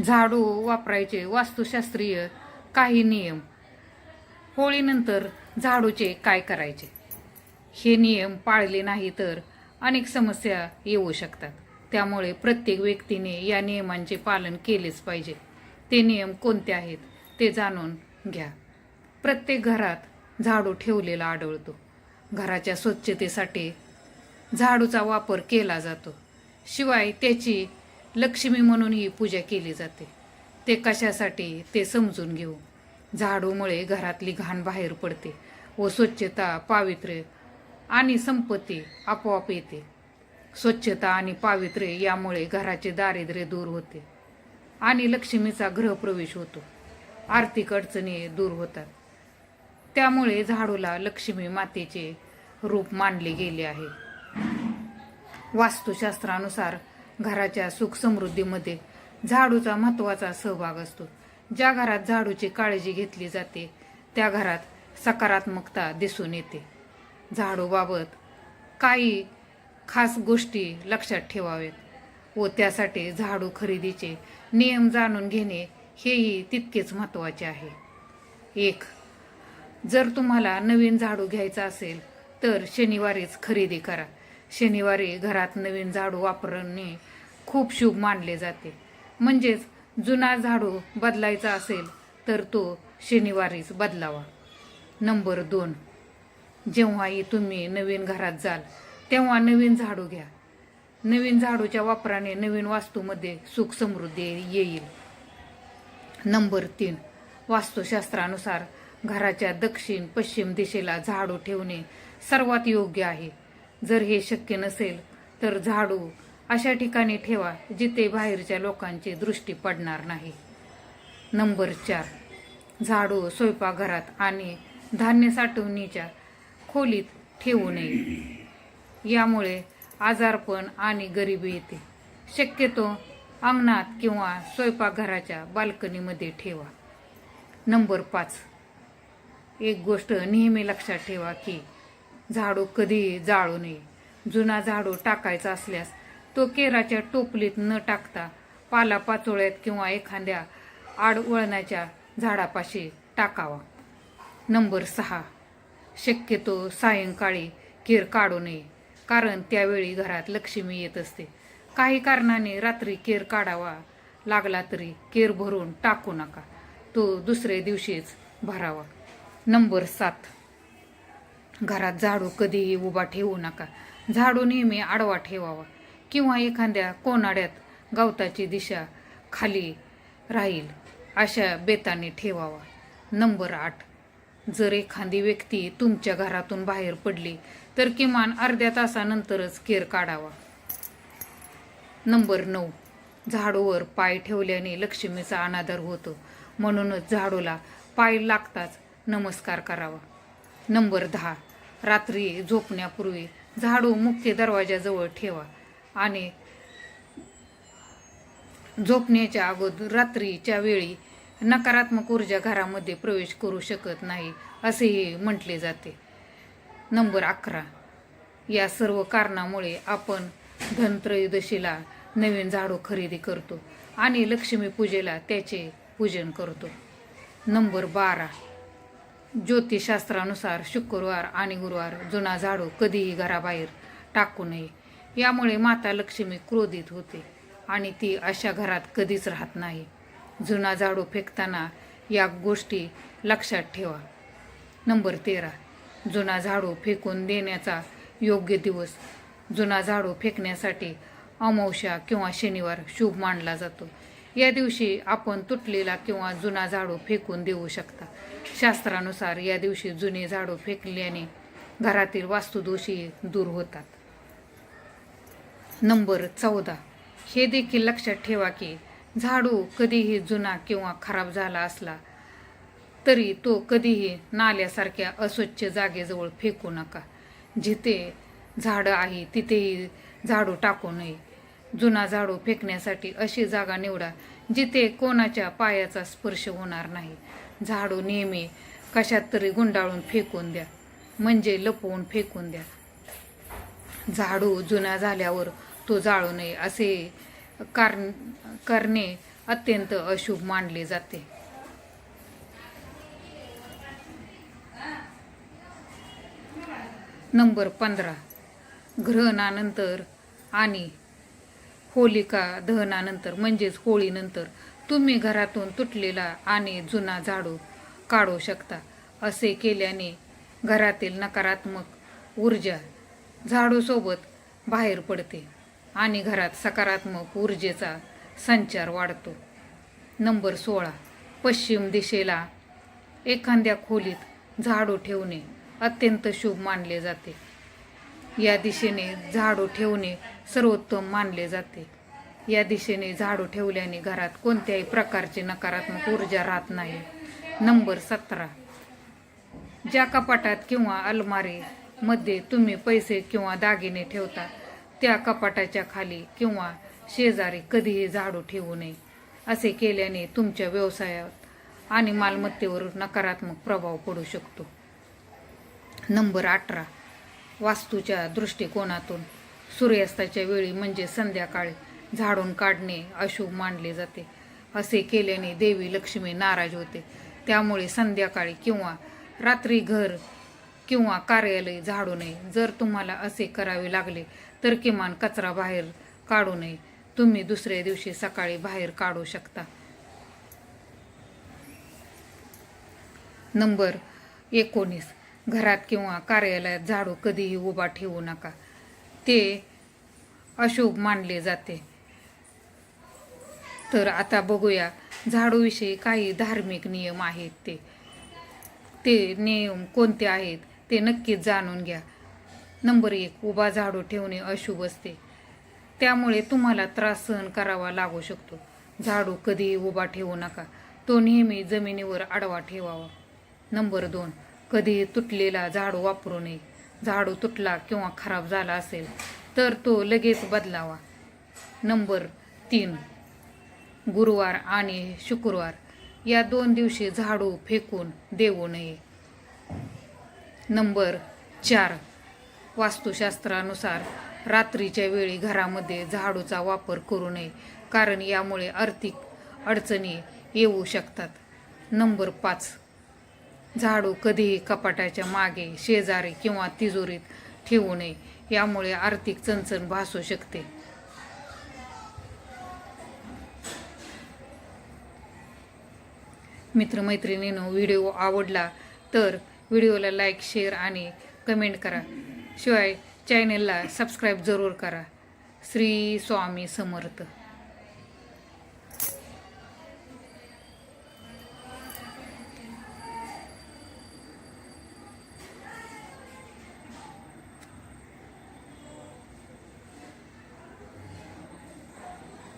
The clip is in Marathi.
झाडू वापरायचे वास्तुशास्त्रीय काही नियम. होळीनंतर झाडूचे काय करायचे? हे नियम पाळले नाही तर अनेक समस्या येऊ शकतात. त्यामुळे प्रत्येक व्यक्तीने या नियमांचे पालन केलेच पाहिजे. ते नियम कोणते आहेत ते जाणून घ्या. प्रत्येक घरात झाडू ठेवलेला आढळतो. घराच्या स्वच्छतेसाठी झाडूचा वापर केला जातो. शिवाय त्याची लक्ष्मी म्हणूनही पूजा केली जाते. ते कशासाठी ते समजून घेऊ. झाडूमुळे घरातली घाण बाहेर पडते व स्वच्छता पावित्र्य आणि संपत्ती आपोआप येते. स्वच्छता आणि पावित्र्य यामुळे घराचे दारिद्र्य दूर होते आणि लक्ष्मीचा गृहप्रवेश होतो. आर्थिक अडचणी दूर होतात. त्यामुळे झाडूला लक्ष्मी मातेचे रूप मानले गेले आहे. वास्तुशास्त्रानुसार घराच्या सुख समृद्धीमध्ये झाडूचा महत्त्वाचा सहभाग असतो. ज्या घरात झाडूची काळजी घेतली जाते त्या घरात सकारात्मकता दिसून येते. झाडूबाबत काही खास गोष्टी लक्षात ठेवाव्यात व त्यासाठी झाडू खरेदीचे नियम जाणून घेणे हेही तितकेच महत्त्वाचे आहे. एक जर तुम्हाला नवीन झाडू घ्यायचा असेल तर शनिवारीच खरेदी करा. शनिवारी घरात नवीन झाडू वापरणे खूप शुभ मानले जाते. म्हणजेच जुना झाडू बदलायचा असेल तर तो शनिवारीच बदलावा. नंबर दोन. जेव्हाही तुम्ही नवीन घरात जाल तेव्हा नवीन झाडू घ्या. नवीन झाडूच्या वापराने नवीन वास्तूमध्ये सुख समृद्धी येईल. नंबर तीन. वास्तुशास्त्रानुसार घराच्या दक्षिण पश्चिम दिशेला झाडू ठेवणे सर्वात योग्य आहे. जर हे शक्य नसेल तर झाडू अशा ठिकाणी ठेवा जिथे बाहेरच्या लोकांची दृष्टी पडणार नाही. नंबर चार. झाडू स्वयंपाकघरात आणि धान्य साठवणीच्या खोलीत ठेवू नये. यामुळे आजारपण आणि गरिबी येते. शक्यतो अंगणात किंवा स्वयंपाकघराच्या बाल्कनीमध्ये ठेवा. नंबर पाच. एक गोष्ट नेहमी लक्षात ठेवा की झाडू कधीही जाळू नये. जुना झाडू टाकायचा असल्यास तो केराच्या टोपलीत न टाकता पालापाचोळ्यात किंवा एखाद्या आडवळणाच्या झाडापाशी टाकावा. नंबर सहा. शक्यतो सायंकाळी केर काढू नये कारण त्यावेळी घरात लक्ष्मी येत असते. काही कारणाने रात्री केर काढावा लागला तरी केर भरून टाकू नका. तो दुसऱ्या दिवशीच भरावा. नंबर सात. घरात झाडू कधीही उभा ठेवू नका. झाडू नेहमी आडवा ठेवावा. किंवा एखाद्या कोनाड्यात गवताची दिशा खाली राहील अशा बेताने ठेवावा. नंबर आठ. जर एखादी व्यक्ती तुमच्या घरातून बाहेर पडली तर किमान अर्ध्या तासानंतरच केर काढावा. नंबर नऊ. झाडूवर पाय ठेवल्याने लक्ष्मीचा अनादर होतो. म्हणूनच झाडूला पाय लागताच नमस्कार करावा. नंबर दहा. रात्री झोपण्यापूर्वी झाडू मुख्य दरवाजाजवळ ठेवा. आणि झोपण्याच्या अगोदर रात्रीच्या वेळी नकारात्मक ऊर्जा घरामध्ये प्रवेश करू शकत नाही असेही म्हटले जाते. नंबर अकरा. या सर्व कारणामुळे आपण धनत्रयोदशीला नवीन झाडू खरेदी करतो आणि लक्ष्मीपूजेला त्याचे पूजन करतो. नंबर बारा. ज्योतिषशास्त्रानुसार शुक्रवार आणि गुरुवार जुना झाडू कधीही घराबाहेर टाकू नये. यामुळे माता लक्ष्मी क्रोधित होते आणि ती अशा घरात कधीच राहत नाही. जुना झाडू फेकताना या गोष्टी लक्षात ठेवा. नंबर तेरा. जुना झाडू फेकून देण्याचा योग्य दिवस. जुना झाडू फेकण्यासाठी अमावस्या किंवा शनिवार शुभ मानला जातो. या दिवशी आपण तुटलेला किंवा जुना झाडू फेकून देऊ शकता. शास्त्रानुसार या दिवशी जुने झाडू फेकल्याने घरातील वास्तुदोषी दूर होतात. नंबर चौदा. हे देखील लक्षात ठेवा की झाडू कधीही जुना किंवा खराब झाला असला तरी तो कधीही नाल्यासारख्या अस्वच्छ जागेजवळ फेकू नका. जिथे झाडं आहे तिथेही झाडू टाकू नये. जुना झाडू फेकण्यासाठी अशी जागा निवडा जिथे कोणाच्या पायाचा स्पर्श होणार नाही. झाडू नेहमी कशात तरी गुंडाळून फेकून द्या म्हणजे लपवून फेकून द्या. झाडू जुना झाल्यावर तो जाळू नये असे कार करणे अत्यंत अशुभ मानले जाते. नंबर पंधरा. ग्रहणानंतर आणि होलिका दहनानंतर म्हणजेच होळीनंतर तुम्ही घरातून तुटलेला आणि जुना झाडू काढू शकता. असे केल्याने घरातील नकारात्मक ऊर्जा झाडूसोबत बाहेर पडते. आणि घरात सकारात्मक ऊर्जेचा संचार वाढतो. नंबर सोळा. पश्चिम दिशेला एखाद्या खोलीत झाडू ठेवणे अत्यंत शुभ मानले जाते. या दिशेने झाडू ठेवणे सर्वोत्तम मानले जाते. या दिशेने झाडू ठेवल्याने घरात कोणत्याही प्रकारची नकारात्मक ऊर्जा राहत नाही. नंबर सतरा. ज्या कपाटात किंवा अलमारीमध्ये तुम्ही पैसे किंवा दागिने ठेवता त्या कपाटाच्या खाली किंवा शेजारी कधीही झाडू ठेवू नये असे केल्याने तुमच्या व्यवसायात आणि मालमत्तेवर नकारात्मक प्रभाव पडू शकतो. नंबर अठरा. वास्तूच्या दृष्टिकोनातून सूर्यास्ताच्या वेळी म्हणजे संध्याकाळी झाडून काढणे अशुभ मानले जाते असे केल्याने देवी लक्ष्मी नाराज होते. त्यामुळे संध्याकाळी किंवा रात्री घर किंवा कार्यालय झाडू नये. जर तुम्हाला असे करावे लागले तर किमान कचरा बाहेर काढू नये. तुम्ही दुसऱ्या दिवशी सकाळी बाहेर काढू शकता. नंबर एकोणीस. घरात किंवा कार्यालयात झाडू कधीही उभा ठेवू नका. ते अशुभ मानले जाते. तर आता बघूया झाडूविषयी काही धार्मिक नियम आहेत ते. ते नियम कोणते आहेत? ते नक्कीच जाणून घ्या. नंबर एक उभा झाडू ठेवणे अशुभ असते. त्यामुळे तुम्हाला त्रास सहन करावा लागू शकतो. झाडू कधीही उभा ठेवू नका. तो नेहमी जमिनीवर आडवा ठेवावा. नंबर दोन कधीही तुटलेला झाडू वापरू नये. झाडू तुटला किंवा खराब झाला असेल तर तो लगेच बदलावा. नंबर तीन गुरुवार आणि शुक्रवार या दोन दिवशी झाडू फेकून देऊ नये. नंबर चार. वास्तुशास्त्रानुसार रात्रीच्या वेळी घरामध्ये झाडूचा वापर करू नये कारण यामुळे आर्थिक अडचणी येऊ शकतात. नंबर पाच. झाडू कधीही कपाटाच्या मागे शेजारी किंवा तिजोरीत ठेवू नये यामुळे आर्थिक चणचण भासू शकते. मित्रमैत्रिणीनं व्हिडिओ आवडला तर व्हिडिओला लाईक शेअर आणि कमेंट करा. शिवाय चॅनेलला सबस्क्राईब जरूर करा. श्री स्वामी समर्थ.